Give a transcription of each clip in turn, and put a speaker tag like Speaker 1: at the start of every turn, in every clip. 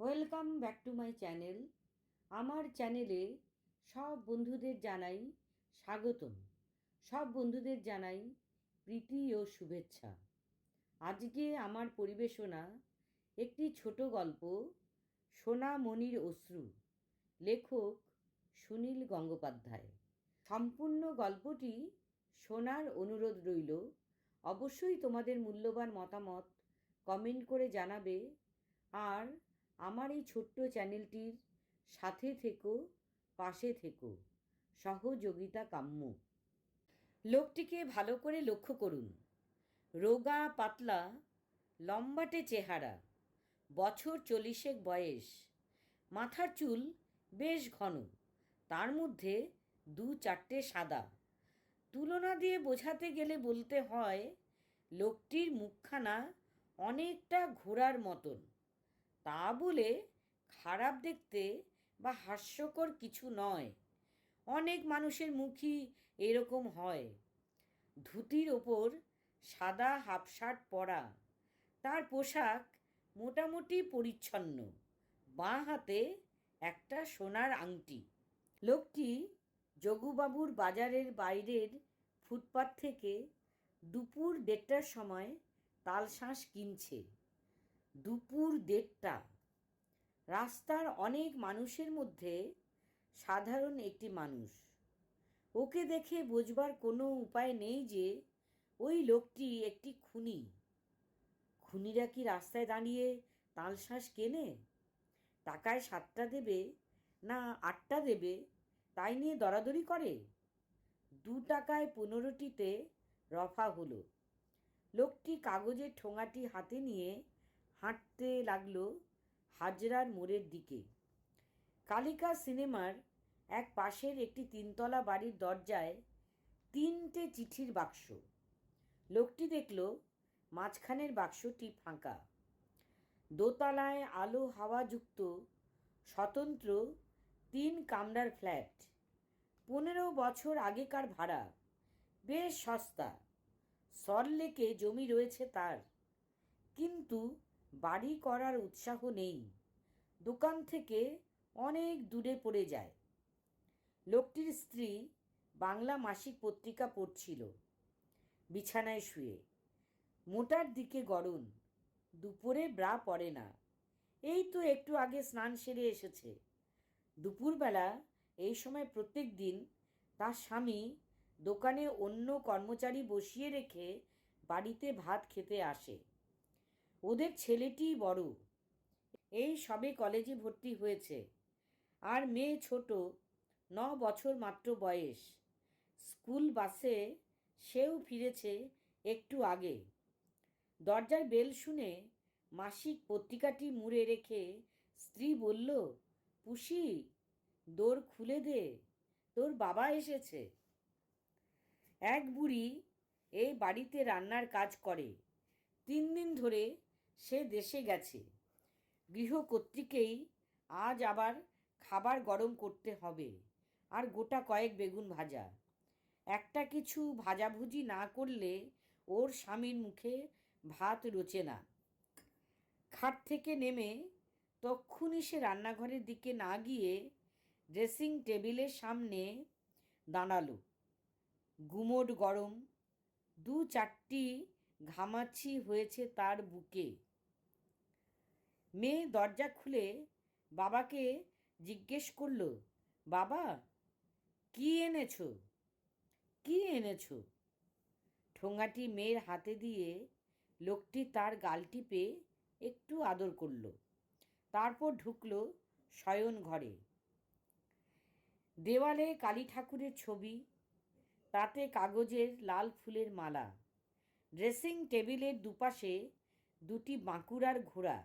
Speaker 1: Welcome back to my channel. আমার চ্যানেলে সব বন্ধুদের জানাই স্বাগতম। সব বন্ধুদের জানাই প্রীতি ও শুভেচ্ছা। আজকে আমার পরিবেশনা একটি ছোট গল্প, সোনা মনির অশ্রু, লেখক সুনীল গঙ্গোপাধ্যায়। সম্পূর্ণ গল্পটি শোনার অনুরোধ রইল। অবশ্যই তোমাদের মূল্যবান মতামত কমেন্ট করে জানাবে। আর আমার এই ছোট্ট চ্যানেলটির সাথে থেকো, পাশে থেকো। সহযোগিতা কাম্য। লোকটিকে ভালো করে লক্ষ্য করুন। রোগা, পাতলা, লম্বাটে চেহারা, বছর চল্লিশেক বয়স। মাথার চুল বেশ ঘন, তার মধ্যে দু চারটে সাদা। তুলনা দিয়ে বোঝাতে গেলে বলতে হয়, লোকটির মুখখানা অনেকটা ঘোড়ার মতন। তা বলে খারাপ দেখতে বা হাস্যকর কিছু নয়। অনেক মানুষের মুখই এরকম হয়। ধুতির ওপর সাদা হাফ শার্ট পরা, তার পোশাক মোটামুটি পরিচ্ছন্ন, বাঁ হাতে একটা সোনার আংটি। লোকটি যোগুবাবুর বাজারের বাইরের ফুটপাত থেকে দুপুর দেড়টার সময় তালশাঁস কিনছে। দুপুর দেড়টা। রাস্তার অনেক মানুষের মধ্যে সাধারণ একটি মানুষ। ওকে দেখে বোঝবার কোনো উপায় নেই যে ওই লোকটি একটি খুনি। খুনিরা কি রাস্তায় দাঁড়িয়ে তালশ্বাস কেনে? টাকায় সাতটা দেবে না আটটা দেবে, তাই নিয়ে দরাদরি করে? দু টাকায় পনেরোটিতে রফা হলো। লোকটি কাগজের ঠোঙাটি হাতে নিয়ে হাঁটতে লাগল হাজরার মোড়ের দিকে। কালিকা সিনেমার এক পাশের একটি তিনতলা বাড়ির দরজায় তিনটে চিঠির বাক্স। লোকটি দেখল মাঝখানের বাক্সটি ফাঁকা। দোতলায় আলো হাওয়াযুক্ত, স্বতন্ত্র তিন কামরার ফ্ল্যাট। পনেরো বছর আগেকার ভাড়া, বেশ সস্তা। সরলেকে জমি রয়েছে তার। কিন্তু বাড়ি করার উৎসাহ নেই। দোকান থেকে অনেক দূরে পড়ে যায়। লোকটির স্ত্রী বাংলা মাসিক পত্রিকা পড়ছিল। বিছানায় শুয়ে। মোটার দিকে গরম দুপুরে ব্রা পড়ে না। এই তো একটু আগে স্নান সেরে এসেছে। দুপুরবেলা এই সময় প্রত্যেক দিন তার স্বামী দোকানে অন্য কর্মচারী বসিয়ে রেখে বাড়িতে ভাত খেতে আসে। ওদের ছেলেটি বড়। এই সবে কলেজে ভর্তি হয়েছে। আর মেয়ে ছোট, ন বছর মাত্র বয়স। স্কুল বাসে সেও ফিরেছে একটু আগে। দরজার বেল শুনে মাসিক পত্রিকাটি মুড়ে রেখে স্ত্রী বলল, পুষি, দোর খুলে দে, তোর বাবা এসেছে। এক বুড়ি এই বাড়িতে রান্নার কাজ করে। তিন দিন ধরে সে দেশে গেছে। গৃহকর্ত্রীকেই আজ আবার খাবার গরম করতে হবে আর গোটা কয়েক বেগুন ভাজা। একটা কিছু ভাজাভুজি না করলে ওর স্বামীর মুখে ভাত রোচে না। খাট থেকে নেমে তক্ষুনি সে রান্নাঘরের দিকে না গিয়ে ড্রেসিং টেবিলের সামনে দাঁড়াল। গুমোট গরম দু চারটি ঘামাচ্ছি হয়েছে তার বুকে। মেয়ে দরজা খুলে বাবাকে জিজ্ঞেস করল, বাবা, কি এনেছো? কি এনেছো? ঠোঙাটি মেয়ের হাতে দিয়ে লোকটি তার গাল টিপে একটু আদর করল। তারপর ঢুকল শয়ন ঘরে। দেওয়ালে কালী ঠাকুরের ছবি, তাতে কাগজের লাল ফুলের মালা, ড্রেসিং টেবিলের দুপাশে দুটি বাঁকুড়ার ঘোড়া।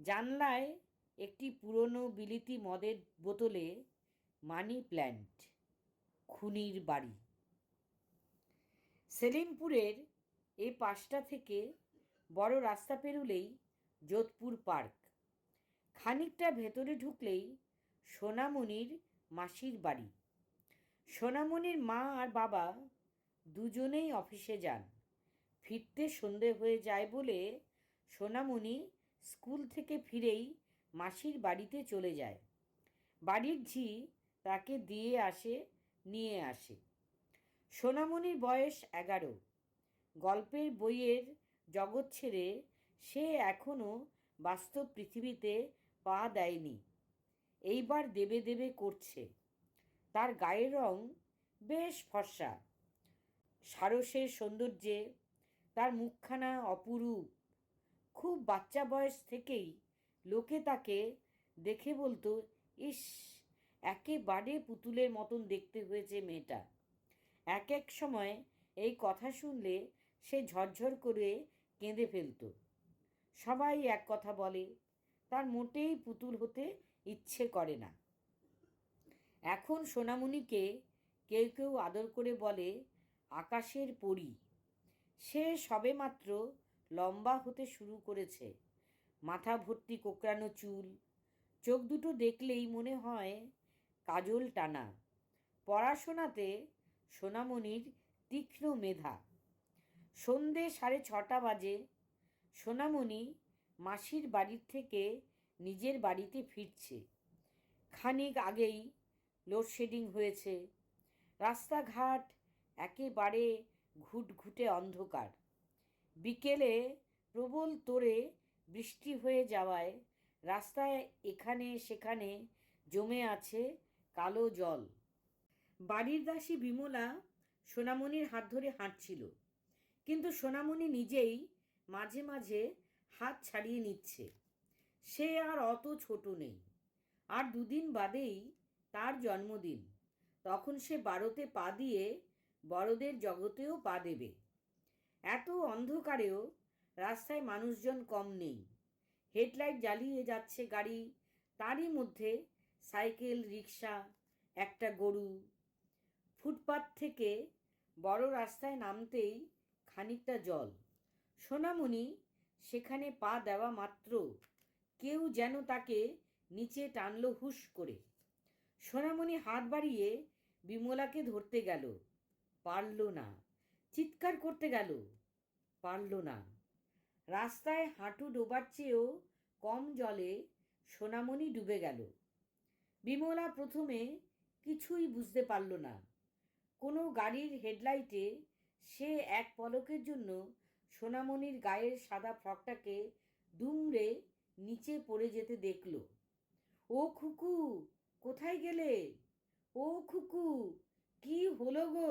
Speaker 1: জানলায় একটি পুরনো বিলিতি মদের বোতলে মানি প্ল্যান্ট, খুনির বাড়ি। সেলিমপুরের এ পাশটা থেকে বড় রাস্তা পেরুলেই যোধপুর পার্ক। খানিকটা ভেতরে ঢুকলেই সোনামণির মাসির বাড়ি। সোনামণির মা আর বাবা দুজনেই অফিসে যান। ফিরতে সন্ধে হয়ে যায় বলে সোনামণি স্কুল থেকে ফিরেই মাসির বাড়িতে চলে যায়। বাড়ির ঝি তাকে দিয়ে আসে, নিয়ে আসে। সোনামণির বয়স এগারো। গল্পের বইয়ের জগৎ ছেড়ে সে এখনও বাস্তব পৃথিবীতে পা দেয়নি। এইবার দেবে দেবে করছে। তার গায়ের রং বেশ ফর্সা। সারসের সৌন্দর্যে তার মুখখানা অপরূপ। খুব বাচ্চা বয়স থেকেই লোকে তাকে দেখে বলতো, ইস, একেবারে পুতুলের মতন দেখতে হয়েছে মেয়েটা। এক এক সময় এই কথা শুনলে সে ঝরঝর করে কেঁদে ফেলত। সবাই এক কথা বলে, তার মোটেই পুতুল হতে ইচ্ছে করে না। এখন সোনামণিকে কেউ কেউ আদর করে বলে, আকাশের পরী। সে সবেমাত্র লম্বা হতে শুরু করেছে। মাথা ভর্তি কোকড়ানো চুল। চোখ দুটো দেখলেই মনে হয় কাজল টানা। পড়াশোনাতে সোনামণির তীক্ষ্ণ মেধা। সন্ধে সাড়ে ছটা বাজে। সোনামণি মাসির বাড়ির থেকে নিজের বাড়িতে ফিরছে। খানিক আগেই লোডশেডিং হয়েছে। রাস্তাঘাট একেবারে ঘুটঘুটে অন্ধকার। বিকেলে প্রবল তোড়ে বৃষ্টি হয়ে যাওয়ায় রাস্তায় এখানে সেখানে জমে আছে কালো জল। বাড়ির দাসী বিমলা সোনামণির হাত ধরে হাঁটছিল। কিন্তু সোনামণি নিজেই মাঝে মাঝে হাত ছাড়িয়ে নিচ্ছে। সে আর অত ছোট নেই। আর দুদিন বাদেই তার জন্মদিন। তখন সে বারোতে পা দিয়ে বড়দের জগতেও পা দেবে। এত অন্ধকারেও রাস্তায় মানুষজন কম নেই। হেডলাইট জ্বালিয়ে যাচ্ছে গাড়ি, তারই মধ্যে সাইকেল রিক্সা একটা গরু। ফুটপাত থেকে বড় রাস্তায় নামতেই খানিকটা জল। সোনামণি সেখানে পা দেওয়া মাত্র, কেউ যেন তাকে নিচে টানলো হুস করে। সোনামণি হাত বাড়িয়ে বিমলাকে ধরতে গেল। পারল না, চিৎকার করতে গেল। পারল না। রাস্তায় হাঁটু ডোবার চেয়েও কম জলে সোনামণি ডুবে গেল। বিমলা প্রথমে কিছুই বুঝতে পারল না। কোনো গাড়ির হেডলাইটে সে এক পলকের জন্য সোনামণির গায়ের সাদা ফ্রকটাকে দুমড়ে নিচে পড়ে যেতে দেখল। ও খুকু, কোথায় গেলে? ও খুকু, কি হলো গো?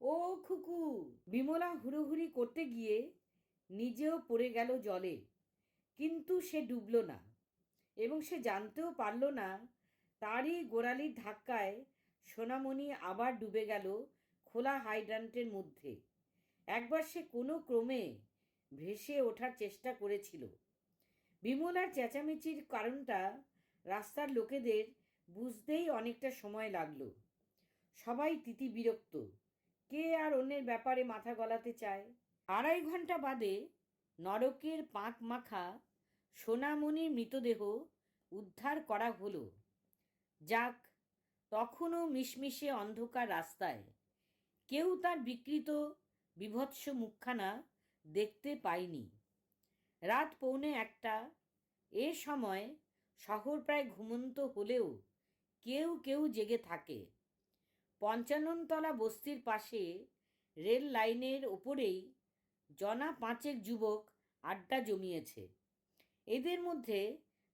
Speaker 1: ও খুকু, বিমলা হুড়োহুড়ি করতে গিয়ে নিজেও পড়ে গেল জলে। কিন্তু সে ডুবল না এবং সে জানতেও পারল না তারই গোড়ালির ধাক্কায় সোনামণি আবার ডুবে গেল খোলা হাইড্রান্টের মধ্যে। একবার সে কোনো ক্রমে ভেসে ওঠার চেষ্টা করেছিল। বিমলার চেঁচামেচির কারণটা রাস্তার লোকেদের বুঝতেই অনেকটা সময় লাগল। সবাই তিতি বিরক্ত কে আর অন্যের ব্যাপারে মাথা গলাতে চায়? আড়াই ঘণ্টা বাদে নরকের পাঁক মাখা সোনামণির মৃতদেহ উদ্ধার করা হলো। যাক, তখনও মিশমিশে অন্ধকার রাস্তায়। কেউ তার বিকৃত বিভৎস মুখখানা দেখতে পায়নি। রাত পৌনে একটা। এ সময় শহর প্রায় ঘুমন্ত হলেও কেউ কেউ জেগে থাকে। পঞ্চাননতলা বস্তির পাশে রেল লাইনের ওপরেই জনা পাঁচেক যুবক আড্ডা জমিয়েছে। এদের মধ্যে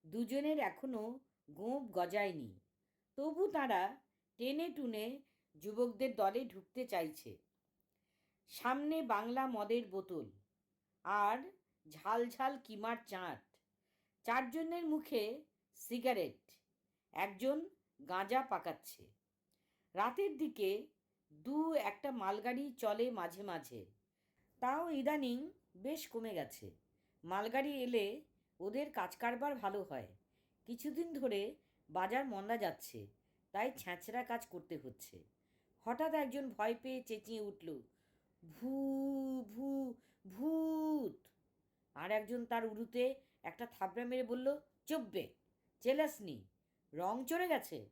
Speaker 1: দুজনের এখনও গোঁপ গজায়নি। তবু তারা টেনে টুনে যুবকদের দলে ঢুকতে চাইছে। সামনে বাংলা মদের বোতল আর ঝাল ঝাল কিমার চাট। চারজনের মুখে সিগারেট, একজন গাঁজা পাকাচ্ছে। রাতের দিকে দু একটা মালগাড়ি চলে মাঝে মাঝে। তাও ইদানিং বেশ কমে গেছে। মালগাড়ি এলে ওদের কাজ কারবার ভালো হয়। কিছুদিন ধরে বাজার মন্দা যাচ্ছে, তাই ছ্যাঁচড়া কাজ করতে হচ্ছে। হঠাৎ একজন ভয় পেয়ে চেঁচিয়ে উঠল, ভূ ভূ, ভূত! আর একজন তার উড়ুতে একটা থাবড়া মেরে বলল চব্বে চেলাসনি রং চড়ে গেছে।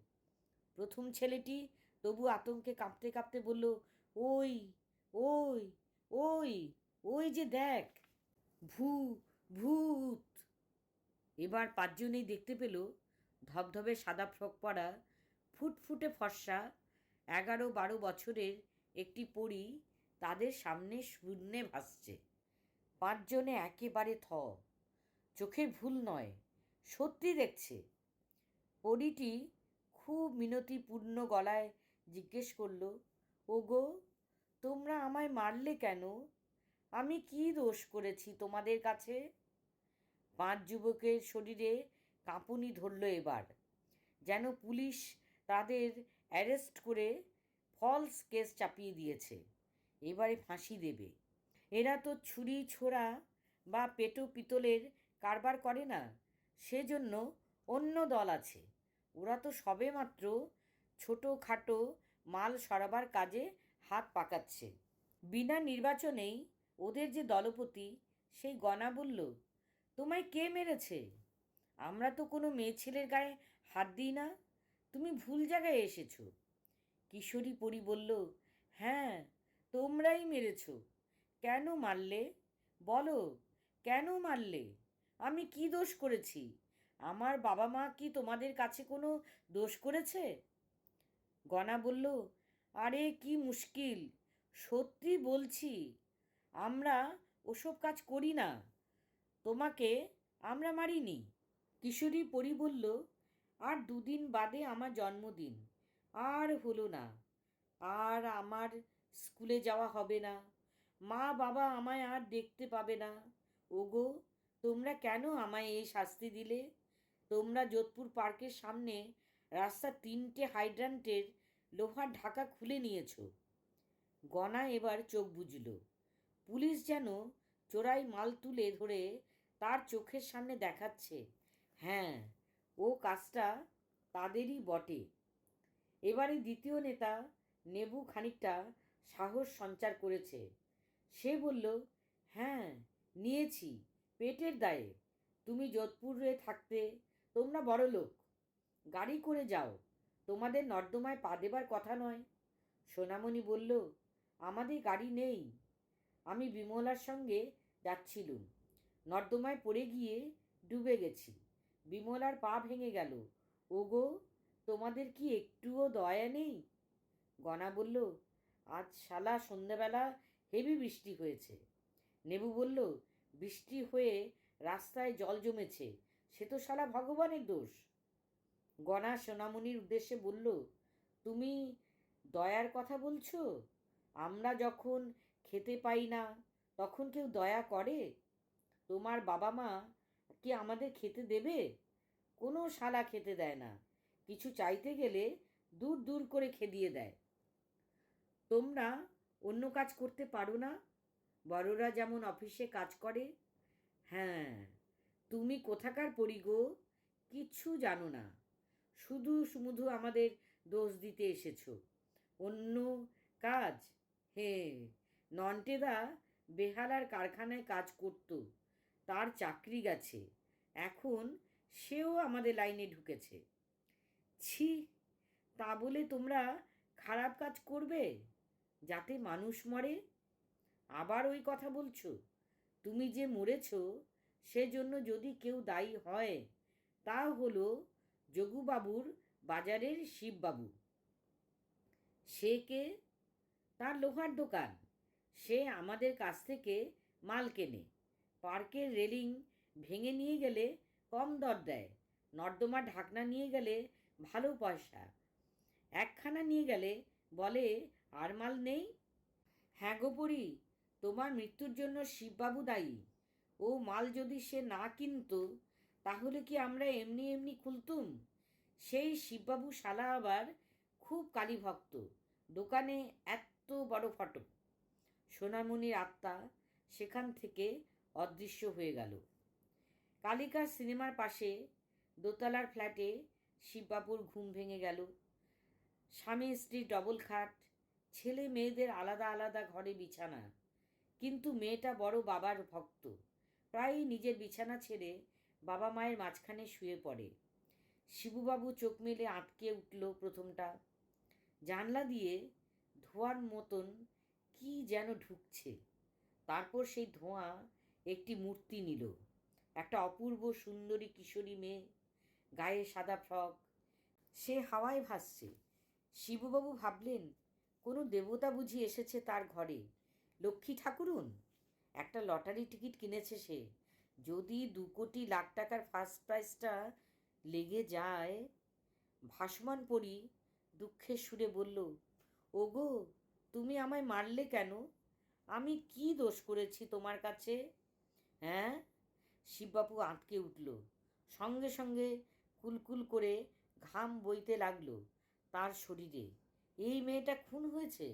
Speaker 1: প্রথম ছেলেটি তবু আতঙ্কে কাঁপতে কাঁপতে বলল, ওই ওই ওই ওই যে দেখ ভূ ভূত। এবার পাঁচজনেই দেখতে পেল ধবধবে সাদা ফ্রক পরা, ফুটফুটে ফর্সা, এগারো বারো বছরের একটি পরী তাদের সামনে শূন্যে ভাসছে। পাঁচজনে একেবারে থ। চোখের ভুল নয়, সত্যি দেখছে। পরীটি খুব মিনতিপূর্ণ গলায় জিজ্ঞেস করল, ওগো, তোমরা আমায় মারলে কেন? আমি কি দোষ করেছি তোমাদের কাছে? পাঁচ যুবকের শরীরে কাঁপুনি ধরল এবার, যেন পুলিশ তাদের অ্যারেস্ট করে ফলস কেস চাপিয়ে দিয়েছে। এবারে ফাঁসি দেবে। এরা তো ছুরি, ছোড়া বা পেটো পিতলের কারবার করে না, সেজন্য অন্য দল আছে। ওরা তো সবেমাত্র ছোটো খাটো মাল সরাবার কাজে হাত পাকাচ্ছে। বিনা নির্বাচনেই ওদের যে দলপতি, সেই গণা বলল, তোমায় কে মেরেছে? আমরা তো কোনো মেয়ে ছেলের গায়ে হাত দিই না। তুমি ভুল জায়গায় এসেছ। কিশোরী পরি বলল হ্যাঁ তোমরাই মেরেছ। কেন মারলে? বলো, কেন মারলে? আমি কি দোষ করেছি? আমার বাবা মা কি তোমাদের কাছে কোনো দোষ করেছে? গনা বলল, আরে কি মুশকিল, সত্যি বলছি, আমরা ওসব কাজ করি না। তোমাকে আমরা মারিনি কিশোরী পরি বলল, আর দুদিন বাদে আমার জন্মদিন। আর হলো না। আর আমার স্কুলে যাওয়া হবে না। মা বাবা আমায় আর দেখতে পাবে না। ওগো, তোমরা কেন আমায় এই শাস্তি দিলে? তোমরা যোধপুর পার্কের সামনে রাস্তার তিনটে হাইড্রান্টের লোহার ঢাকা খুলে নিয়েছো। গনা এবার চোখ বুঝল পুলিশ যেন চোরাই মাল তুলে ধরে তার চোখের সামনে দেখাচ্ছে। হ্যাঁ ও কাজটা তাদেরই বটে। এবারে দ্বিতীয় নেতা নেবু খানিকটা সাহস সঞ্চার করেছে। সে বলল হ্যাঁ নিয়েছি, পেটের দায়ে। তুমি যোধপুরে থাকতে তোমরা বড় লোক গাড়ি করে যাও। তোমাদের নর্দমায় পা দেবার কথা নয়। সোনামণি বলল, আমাদের গাড়ি নেই। আমি বিমলার সঙ্গে যাচ্ছিলুম। নর্দমায় পড়ে গিয়ে ডুবে গেছি। বিমলার পা ভেঙে গেল। ওগো, তোমাদের কি একটুও দয়া নেই? গনা বলল, আজ শালা সন্ধ্যাবেলা হেভি বৃষ্টি হয়েছে। নেবু বলল, বৃষ্টি হয়ে রাস্তায় জল জমেছে। সে তো শালা ভগবানের দোষ। গনা সোনামণির উদ্দেশ্যে বলল, তুমি দয়ার কথা বলছো? আমরা যখন খেতে পাই না, তখন কেউ দয়া করে? তোমার বাবা মা কি আমাদের খেতে দেবে? কোনো শালা খেতে দেয় না। কিছু চাইতে গেলে দূর দূর করে খেদিয়ে দেয়। তোমরা অন্য কাজ করতে পারো না? বড়রা যেমন অফিসে কাজ করে। হ্যাঁ তুমি কোথাকার পরিগো কিচ্ছু জানো না। শুধু শুধু আমাদের দোষ দিতে এসেছ। অন্য কাজ? হে নন্টেদা বেহালার কারখানায় কাজ করত, তার চাকরি গেছে, এখন সেও আমাদের লাইনে ঢুকেছে। ছি, তা বলে তোমরা খারাপ কাজ করবে, যাতে মানুষ মরে? আবার ওই কথা বলছো, তুমি যে মরেছ, সেজন্য যদি কেউ দায়ী হয়, তা হলো যোগুবাবুর বাজারের শিববাবু। সে কে? তার লোহার দোকান। সে আমাদের কাছ থেকে মাল কেনে। পার্কের রেলিং ভেঙে নিয়ে গেলে কম দর দেয়। নর্দমা ঢাকনা নিয়ে গেলে ভালো পয়সা। একখানা নিয়ে গেলে বলে, আর মাল নেই? হ্যাঁ গো পড়ি তোমার মৃত্যুর জন্য শিববাবু দায়ী। ও মাল যদি সে না কিনতো তাহলে কি আমরা এমনি এমনি খুলতুম? সেই শিববাবু শালা আবার খুব কালীভক্ত। দোকানে এত বড় ফটো। সোনামণির আত্মা সেখান থেকে অদৃশ্য হয়ে গেল। কালিকার সিনেমার পাশে দোতলার ফ্ল্যাটে শিববাবুর ঘুম ভেঙে গেল। স্বামী স্ত্রীর ডবল খাট, ছেলে মেয়েদের আলাদা আলাদা ঘরে বিছানা। কিন্তু মেয়েটা বড় বাবার ভক্ত। প্রায়ই নিজের বিছানা ছেড়ে বাবা মায়ের মাঝখানে শুয়ে পড়ে। শিবুবাবু চোখ মেলে আটকে উঠল প্রথমটা। জানলা দিয়ে ধোঁয়ার মতন কি যেন ঢুকছে। তারপর সেই ধোঁয়া একটি মূর্তি নিল। একটা অপূর্ব সুন্দরী কিশোরী মেয়ে, গায়ে সাদা ফ্রক। সে হাওয়ায় ভাসছে। শিবুবাবু ভাবলেন, কোনো দেবতা বুঝি এসেছে তার ঘরে। লক্ষ্মী ঠাকুরুন? একটা লটারি টিকিট কিনেছে সে। যদি দু কোটি লাখ টাকার ফার্স্ট প্রাইজটা লেগে যায়, ভাসমান পড়ি দুঃখের সুরে বলল, ওগো, তুমি আমায় মারলে কেন? আমি কি দোষ করেছি তোমার কাছে? হ্যাঁ? শিববাবু আঁতকে উঠল, সঙ্গে সঙ্গে কুলকুল করে ঘাম বইতে লাগল তার শরীরে। এই মেয়েটা খুন হয়েছে?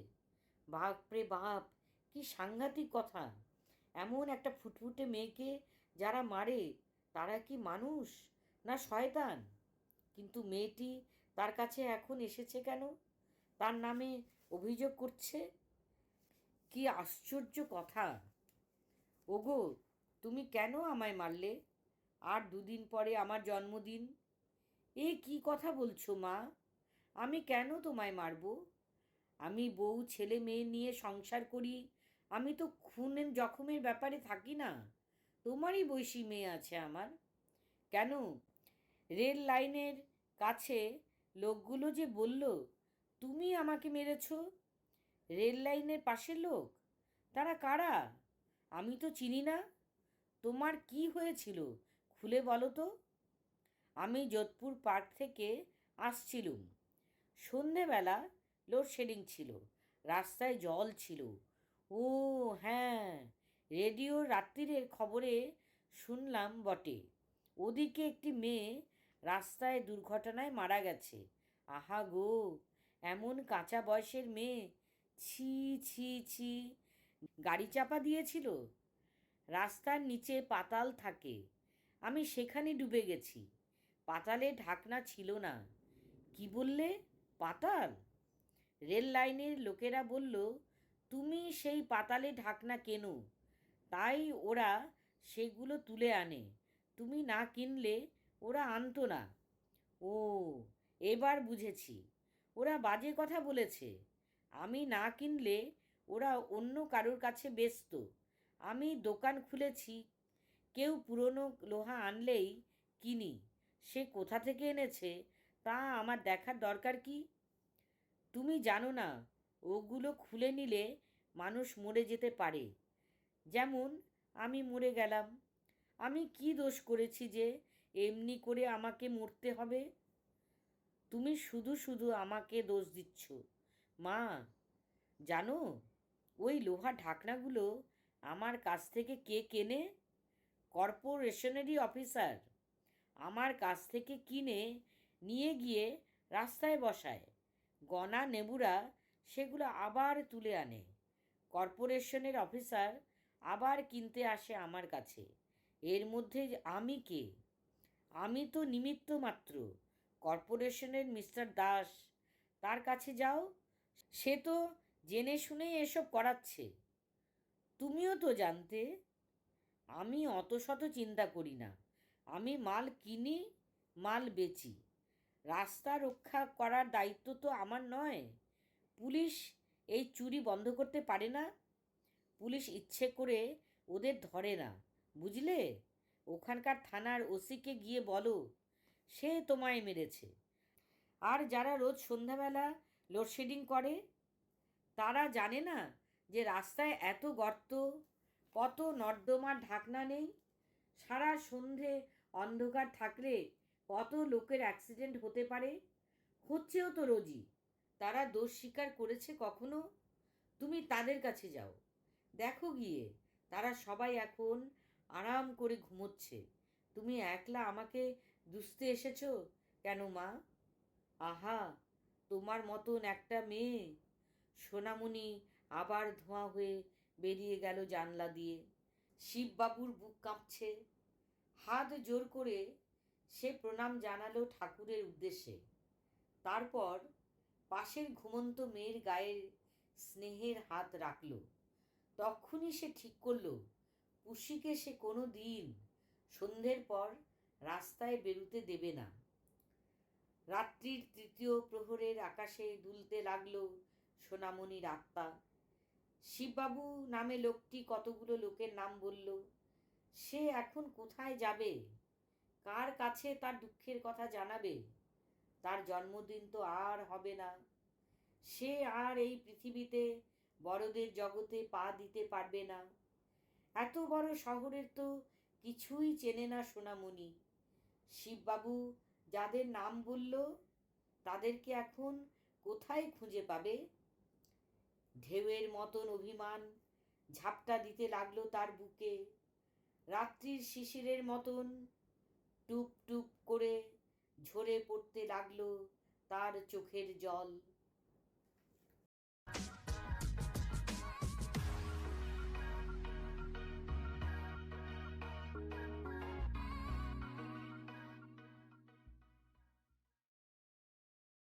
Speaker 1: বাপরে বাপ, কি সাংঘাতিক কথা। এমন একটা ফুটফুটে মেয়েকে যারা মারে, তারা কি মানুষ না শয়তান? কিন্তু মেয়েটি তার কাছে এখন এসেছে কেন? তার নামে অভিযোগ করছে? কি আশ্চর্য কথা। ওগো, তুমি কেন আমায় মারলে? আর দুদিন পরে আমার জন্মদিন। এ কি কথা বলছো মা? আমি কেন তোমায় মারব? আমি বউ, ছেলে, মেয়ে নিয়ে সংসার করি, আমি তো খুনের জখমের ব্যাপারে থাকি না। তোমারই বয়সী মেয়ে আছে আমার। কেন? রেল লাইনের কাছে লোকগুলো যে বলল, তুমি আমাকে মেরেছ? রেল লাইনের পাশের লোক? তারা কারা? আমি তো চিনি না। তোমার কি হয়েছিল? খুলে বলো তো। আমি যোধপুর পার্ক থেকে আসছিলুম। সন্ধেবেলা লোডশেডিং ছিল, রাস্তায় জল ছিল। ও হ্যাঁ। রেডিও রাত্রিরের খবরে শুনলাম বটে। ওদিকে একটি মেয়ে রাস্তায় দুর্ঘটনায় মারা গেছে। আহা গো, এমন কাঁচা বয়সের মেয়ে। ছি ছি ছি, গাড়ি চাপা দিয়েছিল? রাস্তার নিচে পাতাল থাকে। আমি সেখানে ডুবে গেছি। পাতালে ঢাকনা ছিল না। কি বললে? পাতাল? রেল লাইনের লোকেরা বলল, তুমি সেই পাতালে ঢাকনা কেনো? তাই ওরা সেগুলো তুলে আনে। তুমি না কিনলে ওরা আনতো না। ও, এবার বুঝেছি। ওরা বাজে কথা বলেছে। আমি না কিনলে ওরা অন্য কারোর কাছে বেচত আমি দোকান খুলেছি। কেউ পুরনো লোহা আনলেই কিনি। সে কোথা থেকে এনেছে তা আমার দেখার দরকার কি? তুমি জানো না, ওগুলো খুলে নিলে মানুষ মরে যেতে পারে। যেমন, আমি মরে গেলাম। আমি কি দোষ করেছি যে এমনি করে আমাকে মরতে হবে? তুমি শুধু শুধু আমাকে দোষ দিচ্ছ। মা, জানো, ওই লোহা ঢাকনাগুলো আমার কাছ থেকে কে কেনে? কর্পোরেশনেরই অফিসার। আমার কাছ থেকে কিনে নিয়ে গিয়ে রাস্তায় বসায়। গনা নেবুরা সেগুলো আবার তুলে আনে। কর্পোরেশনের অফিসার আবার কিনতে আসে আমার কাছে। এর মধ্যে আমি কে? আমি তো নিমিত্ত মাত্র। কর্পোরেশনের মিস্টার দাস, তার কাছে যাও। সে তো জেনে শুনেই এসব করাচ্ছে। তুমিও তো জানতে, আমি অত শত চিন্তা করি না। আমি মাল কিনি, মাল বেচি। রাস্তা রক্ষা করার দায়িত্ব তো আমার নয়। পুলিশ এই চুরি বন্ধ করতে পারে না? পুলিশ ইচ্ছে করে ওদের ধরে না, বুঝলে? ওখানকার থানার ওসিকে গিয়ে বলো, সে তোমায় মেরেছে। আর যারা রোজ সন্ধ্যাবেলা লোডশেডিং করে, তারা জানে না যে রাস্তায় এত গর্ত, কত নর্দমার ঢাকনা নেই। সারা সন্ধে অন্ধকার থাকলে কত লোকের অ্যাক্সিডেন্ট হতে পারে? হচ্ছেও তো রোজই। তারা দোষ স্বীকার করেছে কখনো? তুমি তাদের কাছে যাও। দেখো গিয়ে, তারা সবাই এখন আরাম করে ঘুমোচ্ছে। তুমি একলা আমাকে দুষতে এসেছ কেন মা? আহা, তোমার মতন একটা মেয়ে। সোনামণি আবার ধোঁয়া হয়ে বেরিয়ে গেল জানলা দিয়ে। শিববাবুর বুক কাঁপছে। হাত জোর করে সে প্রণাম জানালো ঠাকুরের উদ্দেশ্যে। তারপর পাশের ঘুমন্ত মেয়ের গায়ে স্নেহের হাত রাখল। তখনই সে ঠিক করল পুষিকে সে কোনো দিন সন্ধ্যের পর রাস্তায় বেরুতে দেবে না। রাত্রির তৃতীয় প্রহরের আকাশে দুলতে লাগল সোনামণির আত্মা। শিববাবু নামে লোকটি কতগুলো লোকের নাম বলল, সে এখন কোথায় যাবে? কার কাছে তার দুঃখের কথা জানাবে? তার জন্মদিন তো আর হবে না। সে আর এই পৃথিবীতে বড়দের জগতে পা দিতে পারবে না। এত বড় শহরের তো কিছুই চেনে না সোনামণি। শিববাবু যাদের নাম বলল, তাদেরকে এখন কোথায় খুঁজে পাবে? ঢেউয়ের মতন অভিমান ঝাপটা দিতে লাগল তার বুকে। রাত্রির শিশিরের মতন টুপ টুপ করে ঝরে পড়তে লাগল তার চোখের জল।